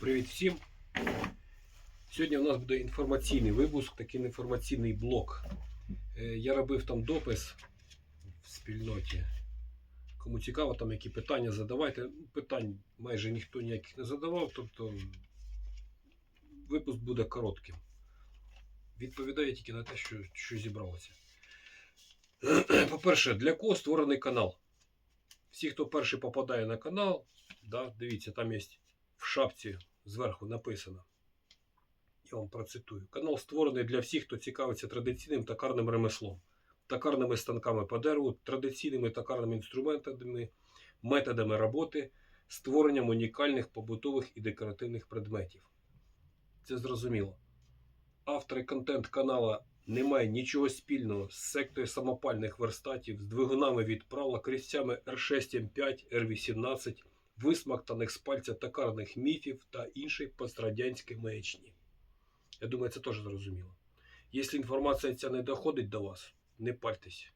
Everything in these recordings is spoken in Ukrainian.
Привіт всім! Сьогодні у нас буде інформаційний випуск, такий інформаційний блок. Е, Я робив там допис в спільноті. Кому цікаво, там які питання задавайте. Питань майже ніхто ніяких не задавав, тобто випуск буде коротким. Відповідаю тільки на те, що, що зібралося. По-перше, для кого створений канал? Всі, хто перший попадає на канал, да, дивіться, там є в шапці зверху написано. Я вам процитую. Канал створений для всіх, хто цікавиться традиційним токарним ремеслом, токарними станками по дереву, традиційними токарними інструментами, методами роботи, створенням унікальних побутових і декоративних предметів. Це зрозуміло. Автори контент канала не мають нічого спільного з сектою самопальних верстатів, з двигунами від права, крістями R6 M5, R18, висмактаних з пальця токарних міфів та іншої пострадянської маячні. Я думаю, це теж зрозуміло. Якщо інформація ця не доходить до вас, не пальтеся.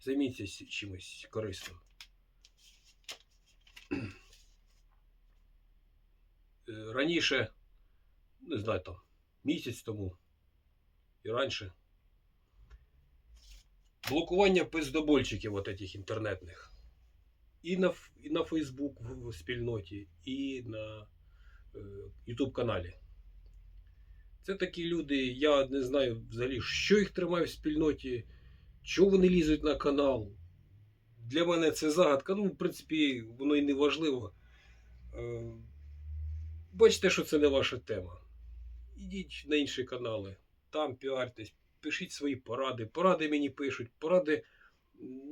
Займіться чимось корисним. Е, Раніше, не знаю, там, місяць тому і раніше, блокування пиздобольчиків от этих інтернетних. І на, і на Facebook в, спільноті, і на е, YouTube каналі. Це такі люди, я не знаю взагалі, що їх тримає в спільноті, чого вони лізуть на канал. Для мене це загадка. Ну, в принципі, воно і не важливо. Е, Бачите, що це не ваша тема. Ідіть на інші канали, там піартесь, пишіть свої поради. Поради мені пишуть. Поради,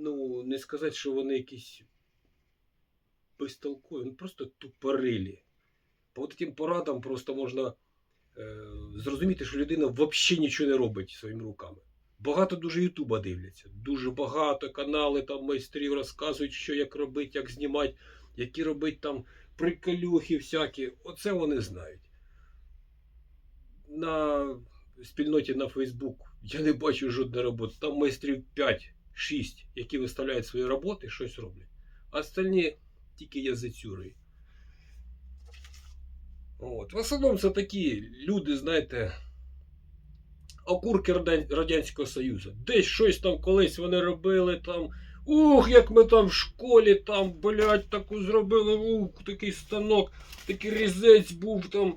ну, не сказати, що вони якісь безтолкові, ну просто тупорилі. По от тим порадам просто можна е, зрозуміти, що людина взагалі нічого не робить своїми руками. Багато дуже Ютуба дивляться. Дуже багато канали там майстрів розказують, що як робити, як знімати, які робити там приколюхи всякі. Оце вони знають. На спільноті на Фейсбук я не бачу жодної роботи. Там майстрів 5-6, які виставляють свої роботи, щось роблять. А остальні тільки язицюри. От. В основному це такі люди, знаєте, окурки Радянського Союзу. Десь щось там колись вони робили там. Ух, як ми там в школі, там, блядь, таку зробили, ух, такий станок, такий різець був там.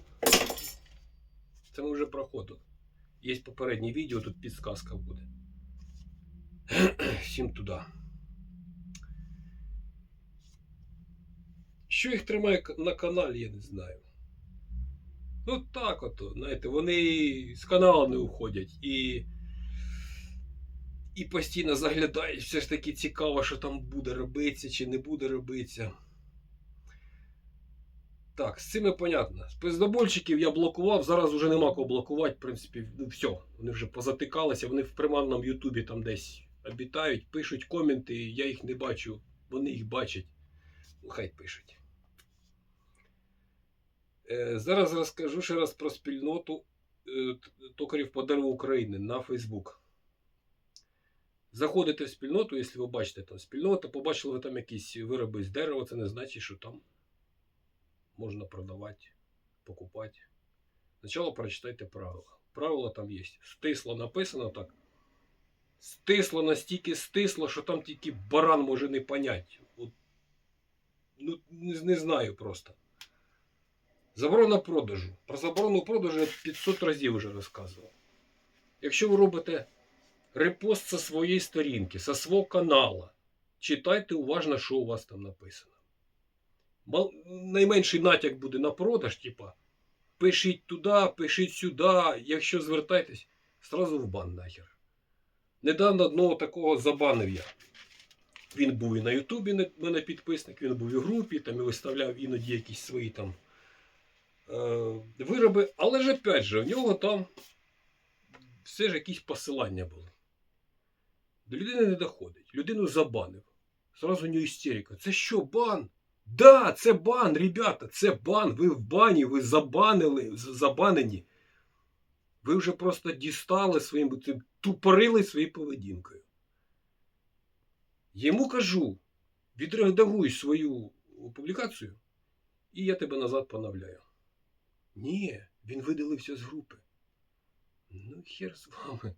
Це ми вже проходили. Є попереднє відео, тут підсказка буде. Всім туди. Що їх тримає на каналі, я не знаю. Ну так ото, знаєте, вони з каналу не уходять і. І постійно заглядають, все ж таки цікаво, що там буде робитися чи не буде робитися. Так, з цими понятно. З пиздобольщиків я блокував, зараз вже нема кого блокувати, в принципі, ну все, вони вже позатикалися, вони в примарному Ютубі там десь обітають, пишуть коменти, я їх не бачу, вони їх бачать. Хай пишуть. Е, Зараз розкажу ще раз про спільноту е, токарів по дереву України на Фейсбук. Заходите в спільноту, якщо ви бачите там спільнота, побачили ви там якісь вироби з дерева, це не значить, що там можна продавати, покупати. Спочатку прочитайте правила. Правила там є. Стисло написано так. Стисло настільки стисло, що там тільки баран може не понять. От, ну, не, не знаю просто. Заборона продажу. Про заборону продажу я 500 разів вже розказував. Якщо ви робите репост со своєї сторінки, со свого канала, читайте уважно, що у вас там написано. Найменший натяк буде на продаж, типа, пишіть туди, пишіть сюди, якщо звертайтесь, сразу в бан нахер. Недавно одного такого забанив я. Він був і на Ютубі, мене підписник, він був і в групі, там і виставляв іноді якісь свої там вироби. Але ж опять же, в нього там все ж якісь посилання були. До людини не доходить. Людину забанив. Зразу у нього істерика. Це що, бан? Да, це бан, ребята, це бан. Ви в бані, ви забанили, забанені. Ви вже просто дістали своїм тупорили своєю поведінкою. Йому кажу, відредагуй свою публікацію І я тебе назад поновляю. Ні, він видалився з групи. Ну, хер з вами.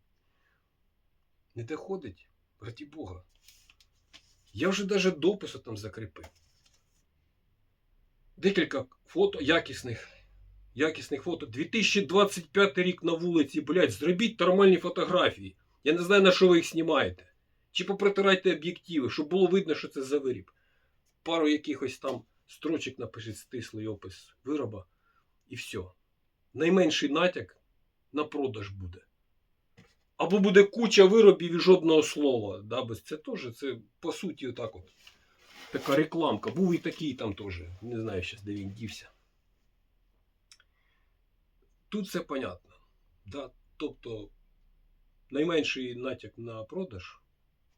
Не доходить, раді Бога. Я вже навіть допису там закріпив. Декілька фото якісних. Якісних фото. 2025 рік на вулиці, блядь, зробіть нормальні фотографії. Я не знаю, на що ви їх знімаєте. Чи попритирайте об'єктиви, щоб було видно, що це за виріб. Пару якихось там строчок напишіть стислий опис вироба. І все. Найменший натяк на продаж буде. Або буде куча виробів і жодного слова. Да, без це теж, це по суті отак от. Така рекламка. Був і такий там теж. Не знаю зараз, де він дівся. Тут все понятно. Да? Тобто, найменший натяк на продаж.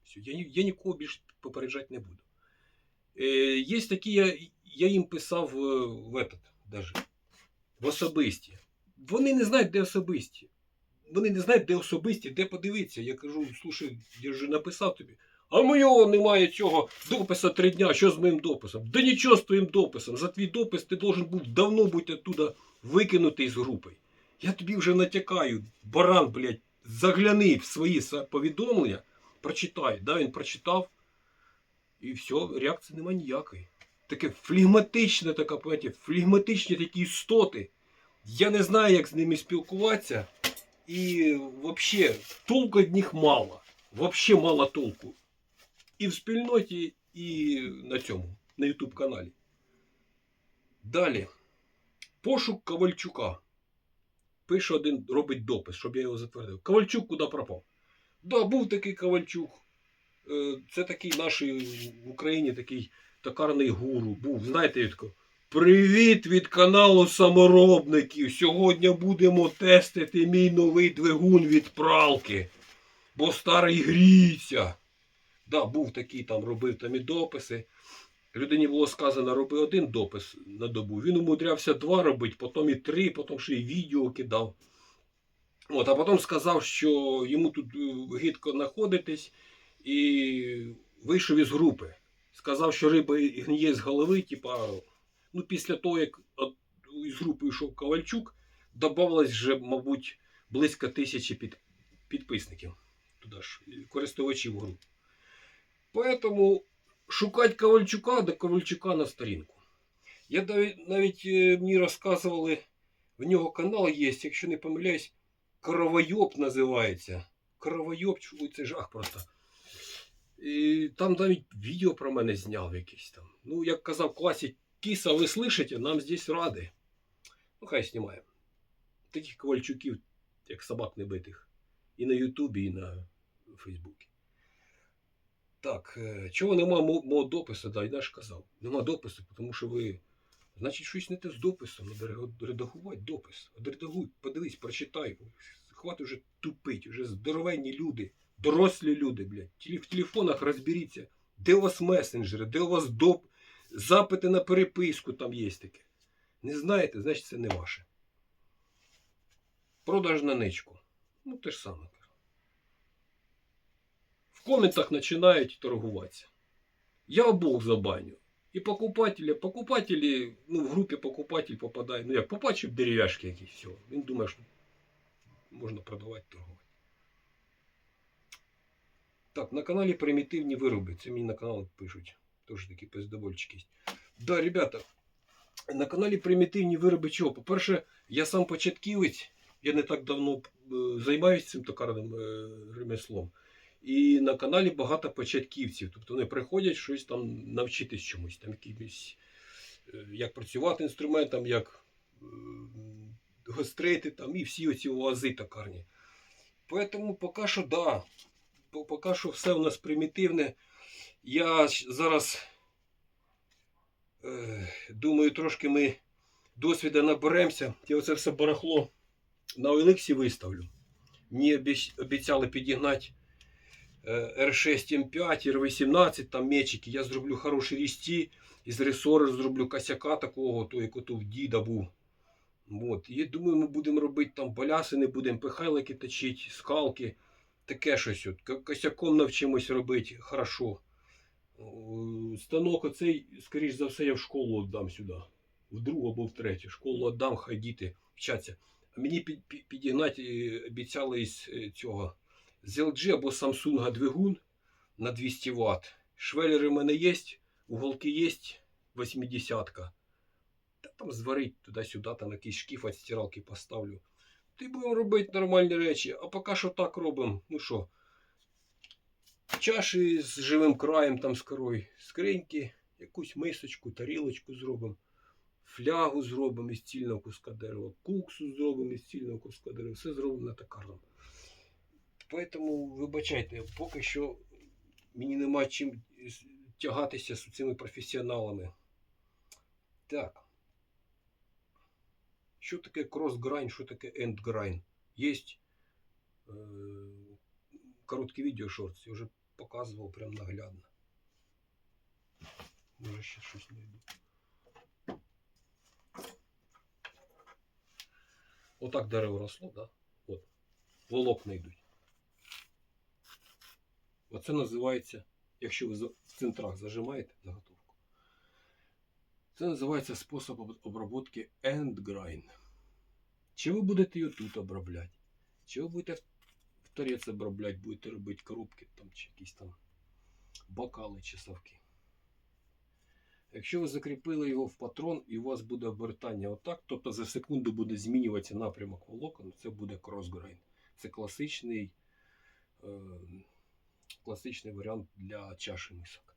Все, я, я нікого більше попереджати не буду. Е, є такі, я, я їм писав е, в этот, даже, в особисті. Вони не знають, де особисті. Вони не знають, де особисті, де подивитися. Я кажу, слушай, я вже написав тобі. А моєго немає цього дописа три дня. Що з моїм дописом? Да нічого з твоїм дописом. За твій допис ти должен був давно бути оттуда викинутий з групи. Я тобі вже натякаю, баран, блядь, загляни в свої повідомлення, прочитай. Да, він прочитав. І все, реакції нема ніякої. Таке флегматичне, така, поняття, флегматичні такі істоти. Я не знаю, як з ними спілкуватися. І взагалі толку від них мало. Взагалі мало толку. І в спільноті, і на цьому, на YouTube каналі. Далі. Пошук Ковальчука. Пише один, робить допис, щоб я його затвердив. Ковальчук куди пропав? Да, був такий Ковальчук. Е, Це такий наш в Україні такий токарний гуру. Був, знаєте, він такий, Привіт від каналу саморобників. Сьогодні будемо тестити мій новий двигун від пралки. Бо старий гріється. Да, був такий там, робив там і дописи. Людині було сказано, роби один допис на добу. Він умудрявся два робити, потім і три, потім ще й відео кидав. От, а потім сказав, що йому тут е, гидко знаходитись, і вийшов із групи. Сказав, що риба гниє з голови, типа, ну, після того, як із групи йшов Ковальчук, додавалось вже, мабуть, близько тисячі під, підписників. Туди ж, користувачів груп. Поэтому шукати Ковальчука до Ковальчука на сторінку. Я навіть, навіть е, мені розказували, в нього канал є, якщо не помиляюсь, Кровойоб називається. Кровойоб, це жах просто. І там навіть відео про мене зняв якийсь там. Ну, як казав класик, кіса, ви слышите, нам здесь ради. Ну, хай знімає. Таких ковальчуків, як собак небитих. І на Ютубі, і на Фейсбуці. Так, е, чого нема мого допису, да, я ж казав. Нема допису, тому що ви. Значить, щось не те з дописом. Треба редагувати допис. Отредагуй, подивись, прочитай. Хватить вже тупить, вже здоровенні люди, дорослі люди, блядь. В телефонах розберіться, де у вас месенджери, де у вас доп... запити на переписку там є таке. Не знаєте, значить це не ваше. Продаж на ничку. Ну, те ж саме. В коментах починають торгуватися. Я обох забаню. І покупателі, покупателі, ну, в групі покупатель попадає. Ну як, побачив дерев'яшки якісь, все. Він думає, що можна продавати, торгувати. Так, на каналі примітивні вироби. Це мені на канал пишуть. Тож такі пиздовольчики. Да, ребята, на каналі примітивні вироби чого? По-перше, я сам початківець, я не так давно е, займаюся цим токарним е, ремеслом. І на каналі багато початківців. Тобто вони приходять щось там навчитись чомусь, там якимось, е, як працювати інструментом, як гострити там і всі оці уази токарні. Поэтому поки що да. По- Поки що все у нас примітивне. Я зараз е, думаю, трошки ми досвіду наберемося. Я оце все барахло на Олексі виставлю. Мені обіцяли підігнати е, R6 M5, R18, там мечики. Я зроблю хороші різці. Із ресори зроблю косяка такого, той, як ото в діда був. От. І думаю, ми будемо робити там балясини, будемо пихайлики точити, скалки. Таке щось. От. Ко- Косяком навчимось робити хорошо. Станок оцей, скоріш за все, я в школу віддам сюди. в другу або в третю. Школу віддам, хай діти вчаться. А мені під, під, підігнати е, обіцяли із е, цього з LG або Samsung двигун на 200 Вт. Швеллери в мене є, уголки є, 80-ка. Та там зварить туди-сюди, там якийсь шкіф від стиралки поставлю. Ти будемо робити нормальні речі, а поки що так робимо. Ну що, чаші з живим краєм, там з корою, скриньки, якусь мисочку, тарілочку зробимо, флягу зробимо із цільного куска дерева, куксу зробимо із цільного куска дерева, все зроблено токарно. Поэтому вибачайте, поки що мені нема чим тягатися з цими професіоналами. Так. Що таке кросс-грайн, що таке енд-грайн? Є е, коротке відео шортс, я вже показував прям наглядно. Може ще щось знайду. Отак дерево росло, да? От. Волокна йдуть. Оце називається, якщо ви в центрах зажимаєте заготовку. Це називається спосіб об- обробки end grind. Чи ви будете її тут обробляти? Чи ви будете в торець обробляти, будете робити коробки там, чи якісь там бокали чи совки. Якщо ви закріпили його в патрон і у вас буде обертання отак, тобто за секунду буде змінюватися напрямок волокон, це буде кросграйн. Це класичний, е, класичний варіант для чаші мисок.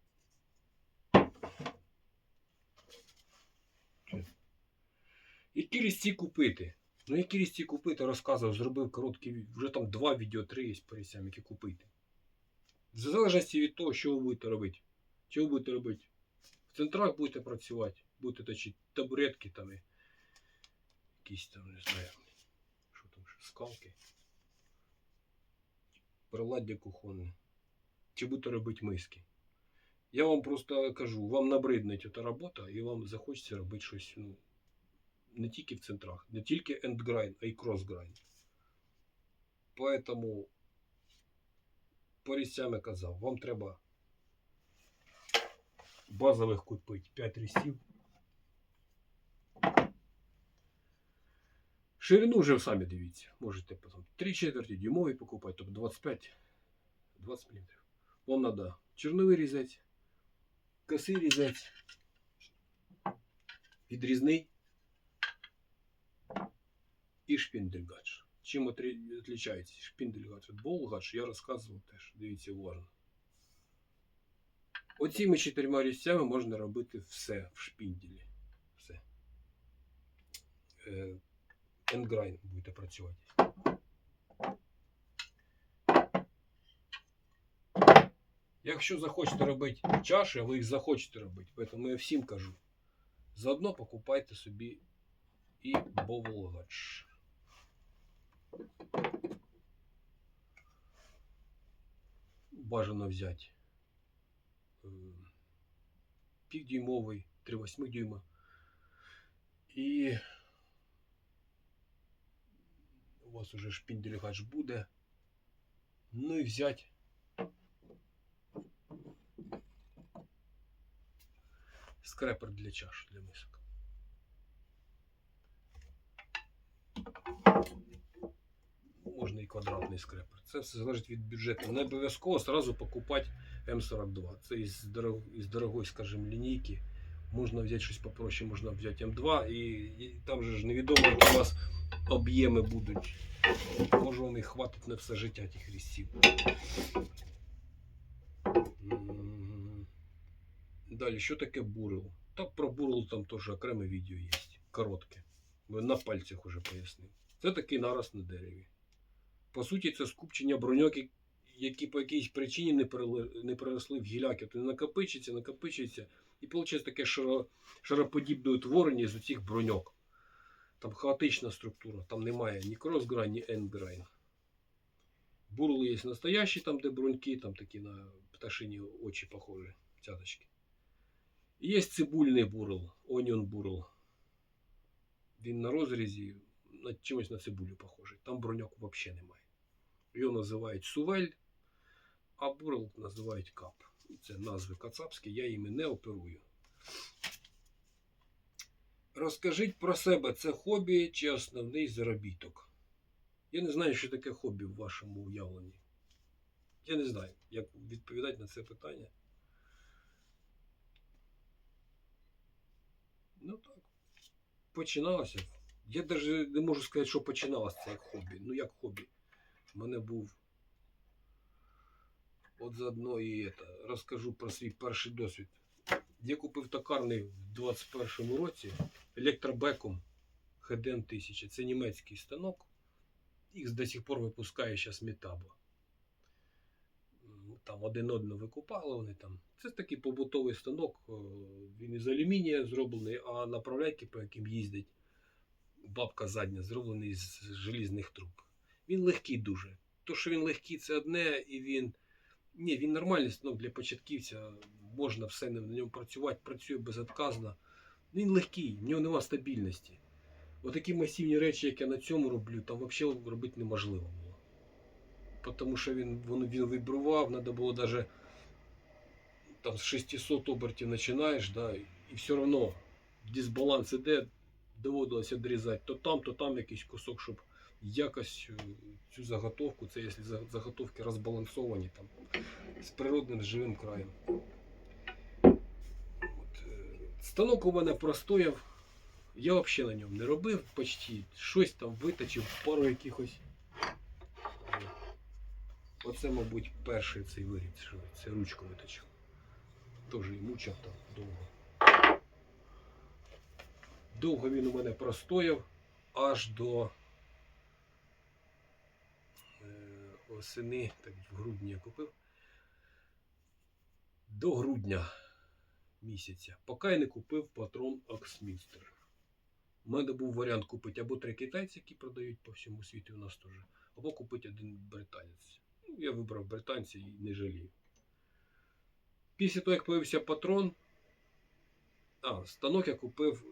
Які різці купити? Ну, які різці купити, розказував, зробив короткі, вже там два відео, три є по різцям, які купити. В залежності від того, що ви будете робити. Що ви будете робити? В центрах будете працювати, будете точити табуретки там і якісь там, не знаю, що там, скалки. Приладдя кухонне. Чи будете робити миски. Я вам просто кажу, вам набридне ця робота, і вам захочеться робити щось, ну, не тільки в центрах, не тільки endgrind, а й crossgrind. Поэтому по різцям казав, вам треба базових купити 5 різців. Ширину вже самі дивіться. Можете потім 3 четверті дюймові покупати, тобто 25 20 мм. Вам треба чорновий різець, косий різець, відрізний і шпіндельгач. Чим відрізняється шпіндельгач від болгач, я розказував теж. Дивіться уважно. Оціми чотирма різцями можна робити все в шпінделі. Все. Е, Ендграйн будете працювати. Якщо захочете робити чаші, а ви їх захочете робити, тому я всім кажу. Заодно покупайте собі і бовлгач. Бажано взяти е, півдюймовий, 3,8 дюйма. І у вас уже шпіндельгач буде. Ну і взяти скрепер для чаш, для мисок. Можна і квадратний скрепер. Це все залежить від бюджету. Не обов'язково одразу покупати М42. Це із, дорог, із дорогої, скажімо, лінійки. Можна взяти щось попроще, можна взяти М2, і, і там же ж невідомо, які у вас об'єми будуть. Може і хватить на все життя тих різців. Далі, що таке бурил? Та про бурил там теж окреме відео є. Коротке. На пальцях уже пояснив. Це такий нараз на дереві. По суті, це скупчення броньок, які по якійсь причині не, не переросли в гіляки. Тобто накопичиться, накопичиться. І виходить таке шаро, шароподібне утворення з цих броньок. Там хаотична структура, там немає ні кросграйн, ні ендграйн. Бурли є настоящі, там, де броньки, там такі на пташині очі похожі, цяточки. І є цибульний бурл, onion бурл. Він на розрізі на чимось на цибулю похожий. Там броньок взагалі немає. Його називають сувель, а бурл називають кап. Це назви кацапські, я їми не оперую. Розкажіть про себе, це хобі чи основний заробіток? Я не знаю, що таке хобі в вашому уявленні. Я не знаю, як відповідати на це питання. Ну так. Починалося. Я навіть не можу сказати, що починалося це як хобі. Ну як хобі. У мене був. От заодно і это, розкажу про свій перший досвід. Я купив токарний в 21-му році електробеком HDN 1000. Це німецький станок. Їх до сих пор випускає зараз Метабо. Там один одного викупали вони там. Це такий побутовий станок. е, Він із алюмінія зроблений, а направляйки, по яким їздить бабка задня, зроблений з желізних труб. Він легкий дуже. То, що він легкий, це одне, і він. Ні, він нормальний станок для початківця. Можна все на ньому працювати, працює безотказно. Він легкий, в нього нема стабільності. Отакі масивні речі, як я на цьому роблю, там взагалі робити неможливо було. Тому що він, він, він вибрував, треба було навіть з 600 обертів починаєш, да, і все одно дисбаланс іде, доводилося відрізати то там, то там якийсь кусок, щоб якось е, цю заготовку, це якщо заготовки розбалансовані там, з природним живим краєм. Е, станок у мене простояв. Я взагалі на ньому не робив почти. Щось там виточив, пару якихось. Оце, мабуть, перший цей виріб, що це ручку виточив. Теж і мучав там довго. Довго він у мене простояв аж до е, осени, так в грудні я купив. До грудня місяця, поки я не купив патрон Оксмістер. У мене був варіант купити або три китайці, які продають по всьому світу у нас теж, або купити один британець. Ну, я вибрав британця і не жалію. Після того, як появився патрон, а, станок я купив,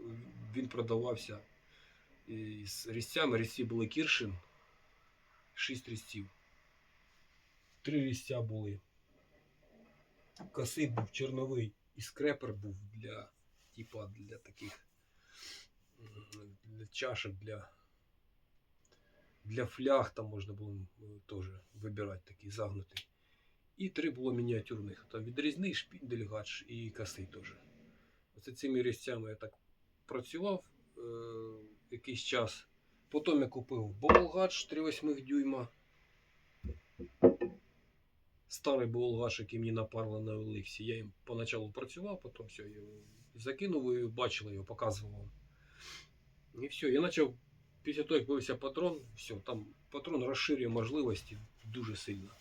він продавався з різцями. Різці були Кіршин. Шість різців. Три різця були. Косий був чорновий і скрепер був для, типа, для таких для чашок, для, для фляг там можна було теж вибирати такий загнутий. І три було мініатюрних. Там відрізний шпіндель, гадж і косий теж. Оце цими різцями я так працював е, якийсь час. Потім я купив Болгадж 3,8 дюйма. Старий Болгадж, який мені напарли на Олексі. Я їм поначалу працював, потім все, його закинув, ви бачили його, показував. І все, я почав, після того, як появився патрон, все, там патрон розширює можливості дуже сильно.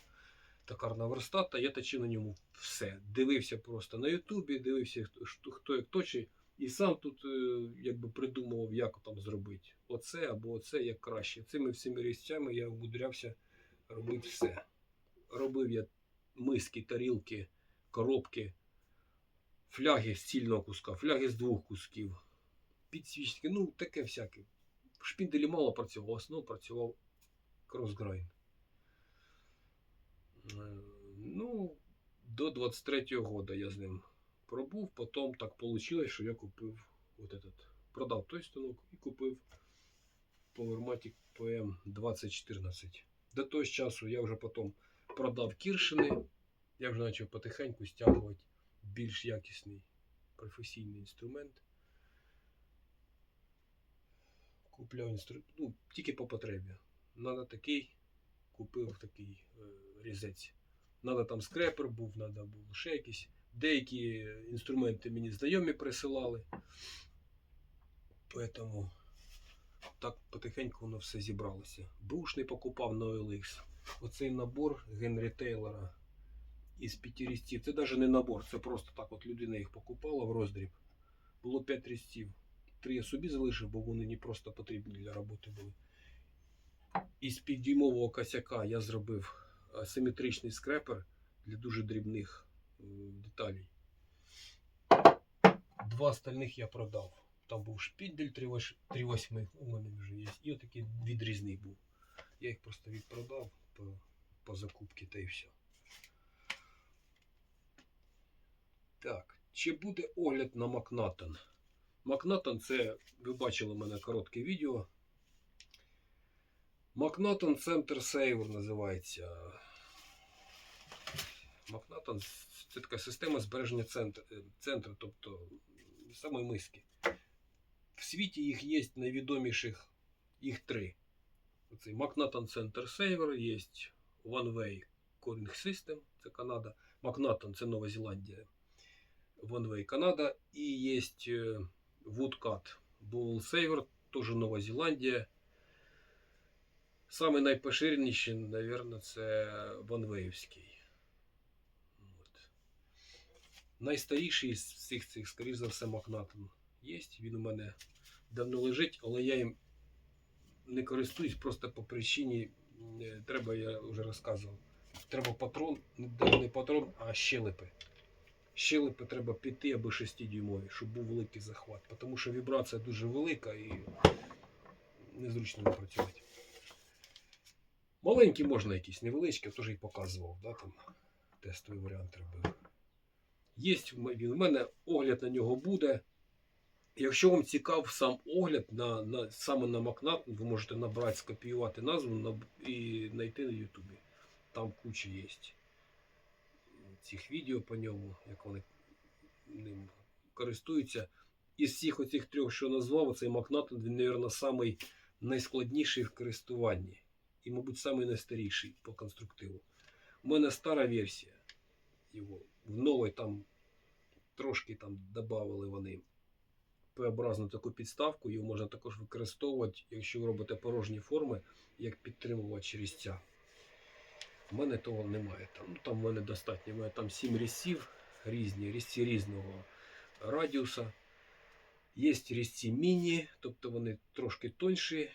Токарна верстата, я точив на ньому все. Дивився просто на Ютубі, дивився, хто, хто як точить. І сам тут е, якби придумував, як там зробити. Оце або оце як краще. Цими всіми різцями я умудрявся робити все. Робив я миски, тарілки, коробки, фляги з цільного куска, фляги з двох кусків, підсвічники, ну таке всяке. В шпінделі мало працював, в основному працював кросграйн. Е, Ну, до 23-го года я з ним пробув, потім так вийшло, що я купив от этот, продав той станок і купив Powermatic PM 2014. До того часу я вже потім продав Кіршини, я вже почав потихеньку стягувати більш якісний професійний інструмент. Купляв інструмент, ну, тільки по потребі. Надо такий, купив такий е, різець. Надо там скрепер був, надо був ще якісь. Деякі інструменти мені знайомі присилали. Поэтому так потихеньку воно все зібралося. Бушний покупав на OLX. Оцей набор Генрі Тейлора із п'яти різців. Це навіть не набор, це просто так от людина їх покупала в роздріб. Було 5 різців. Три я собі залишив, бо вони не просто потрібні для роботи були. Із піддюймового косяка я зробив асиметричний скрепер для дуже дрібних е, деталей. Два остальних я продав. Там був шпіндель 3,8 у мене вже є. І отакий відрізний був. Я їх просто відпродав по, по закупці та і все. Так, чи буде огляд на Макнатон? Макнатон це, ви бачили в мене коротке відео. Макнатон Center Saver називається. Макнатон це така система збереження центру, центру тобто самої миски. В світі їх є найвідоміших їх три. Оцей Макнатон Center Saver, є One Way Calling System, це Канада. Макнатон це Нова Зеландія. One Way Канада. І є е, Woodcut Ball Saver, теж Нова Зеландія. Саме найпоширеніший, мабуть, це ванвеївський. От. Найстаріший з всіх цих, скоріш за все, Макнатон є. Він у мене давно лежить, але я їм не користуюсь просто по причині. е, Треба, я вже розказував. Треба патрон, не патрон, а щелепи. Щелепи треба піти або 6 дюймові, щоб був великий захват. Тому що вібрація дуже велика і незручно не працювати. Маленькі можна якісь, невеличкі, теж і показував, да, там тестовий варіант робив. Є він, у мене огляд на нього буде. Якщо вам цікав сам огляд на, на, саме на Макнат, ви можете набрати, скопіювати назву на, і знайти на Ютубі. Там куча є цих відео по ньому, як вони ним користуються. Із всіх оцих трьох, що назвав, цей Макнат, він, мабуть, найскладніший в користуванні. І, мабуть, найстаріший по конструктиву. У мене стара версія його. В новій там трошки там додали вони П-образну таку підставку, його можна також використовувати, якщо ви робите порожні форми, як підтримувач різця. У мене того немає. Там, ну, там в мене достатньо. У мене там 7 різців різні, різці різного радіуса. Є різці міні, тобто вони трошки тонші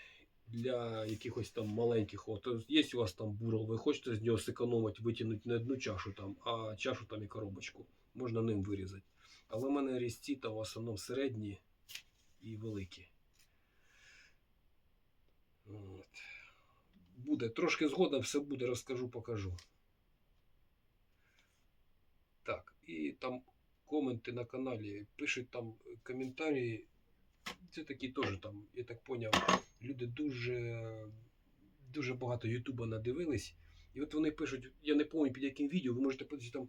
для якихось там маленьких. От, є у вас там бурл, ви хочете з нього зекономити, витягнути не одну чашу, там, а чашу там і коробочку. Можна ним вирізати. Але в мене різці там в основному середні і великі. От. Буде. Трошки згодом все буде, розкажу, покажу. Так, і там коменти на каналі, пишуть там коментарі. Це такі теж там, я так поняв, люди дуже, дуже багато Ютуба надивились. І от вони пишуть, я не пам'ятаю під яким відео, ви можете подивитися там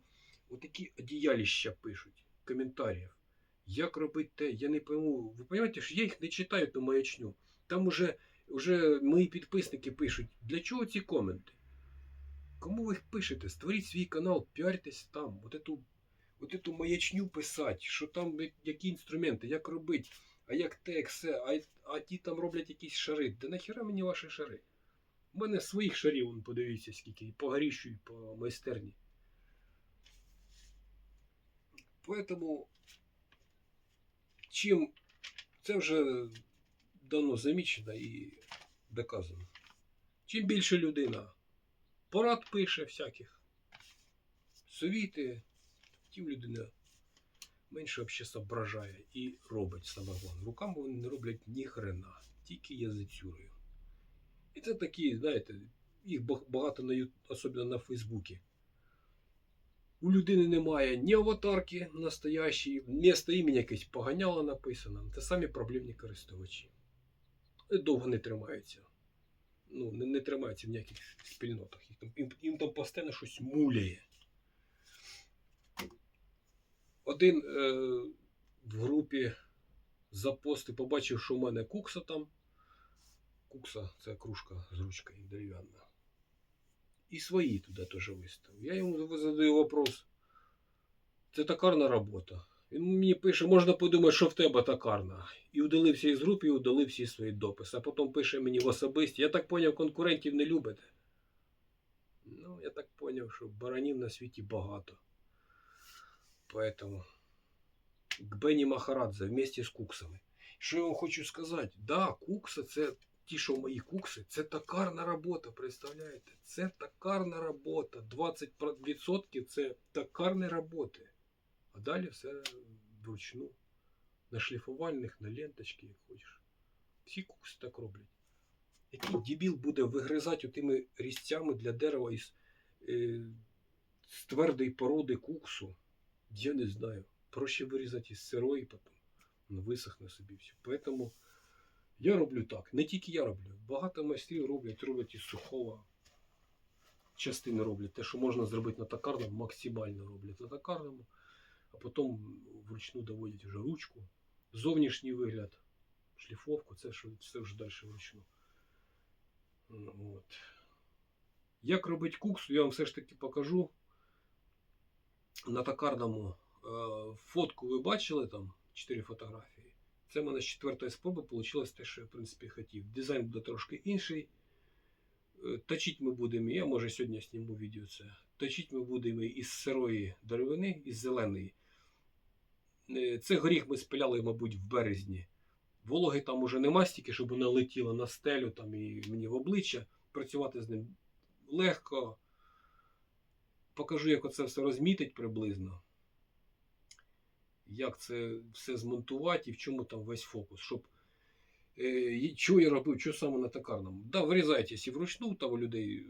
отакі одіяліща пишуть, коментарів. Як робити те, я не пойму. Ви розумієте, що я їх не читаю ту маячню. Там уже, уже мої підписники пишуть, для чого ці коменти? Кому ви їх пишете? Створіть свій канал, піартесь там. От эту, от эту маячню писати, що там які інструменти, як робити, а як те, як все, а, а ті там роблять якісь шари. Да нахіра мені ваші шари? У мене своїх шарів, вон, подивіться, скільки, по горіщу, і по майстерні. Поэтому чим це вже давно замічено і доказано. Чим більше людина порад пише всяких, совіти, тим людина менше взагалі соображає і робить саме головне. Руками вони не роблять ні хрена, тільки язицюрою. І це такі, знаєте, їх багато на особливо на Фейсбуці. У людини немає ні аватарки настоящої, вмісто імені якесь поганяло написано. Це самі проблемні користувачі. Довго не тримаються. Ну, не, не тримаються в ніяких спільнотах. Їм, їм там постійно щось муляє. Один е, в групі запостив, побачив, що в мене кукса там. Кукса це кружка з ручкою дерев'яна. І свої туди теж виставив. Я йому задаю вопрос. Це токарна робота. Він мені пише, можна подумати, що в тебе токарна. І удалився із групи, і удалив всі свої дописи. А потім пише мені в особисті. Я так поняв, конкурентів не любите. Ну, я так поняв, що баранів на світі багато. Поэтому к Бенні Махарадзе вместе з куксами. Що я вам хочу сказати? Да, кукса це ті, що мої кукси, це токарна робота, представляєте? Це токарна робота. 20% це токарні роботи. А далі все вручну. На шліфувальних, на ленточки, як хочеш. Всі кукси так роблять. Який дебіл буде вигризати тими різцями для дерева із е, з твердої породи куксу? Я не знаю. Проще вирізати із сирої воно висохне собі все. Поэтому я роблю так. Не тільки я роблю. Багато майстрів роблять, роблять із сухого. Частини роблять. Те, що можна зробити на токарному, максимально роблять на токарному, а потім вручну доводять вже ручку. Зовнішній вигляд, шліфовку, це все вже далі вручну. Ну, От. Як робити куксу, я вам все ж таки покажу. На токарному е, фотку ви бачили там 4 фотографії. Це в мене з четвертої спроби вийшло те, що я в принципі хотів. Дизайн буде трошки інший. Е, Точить ми будемо, я може сьогодні зніму відео це. Точить ми будемо із сирої деревини, із зеленої. Е, Це горіх ми спиляли, мабуть, в березні. Вологи там уже нема стільки, щоб вона летіла на стелю там і мені в обличчя. Працювати з ним легко. Покажу, як оце все розмітить приблизно. Як це все змонтувати і в чому там весь фокус. Щоб Е, що я робив, що саме на токарному? Да, вирізаєтесь і вручну, там у людей е,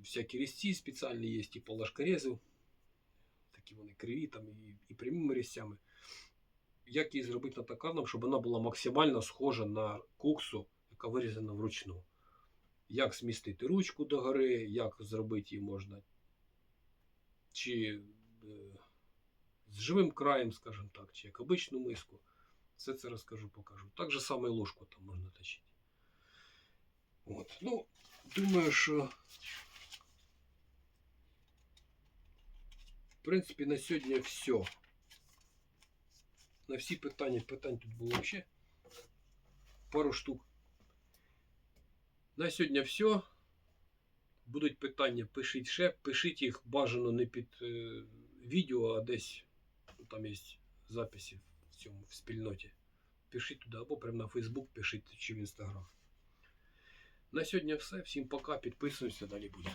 всякі різці спеціальні є, типу ложкорезів. Такі вони криві там і, і прямими різцями. Як її зробити на токарному, щоб вона була максимально схожа на куксу, яка вирізана вручну. Як змістити ручку догори, як зробити її можна. Чи е, з живим краєм, скажімо так, чи як обичну миску. Все це розкажу, покажу. Так же саме ложку там можна точити. От. Ну, думаю, що. В принципі, на сьогодні все. На всі питання, питань тут було ще пару штук. На сьогодні все. Будуть питання, пишіть ще. Пишіть їх бажано не під е, відео, а десь ну, там є записи в цьому в спільноті. Пишіть туди або прямо на Facebook пишіть чи в Instagram. На сьогодні все. Всім пока. Підписуємося, далі буде.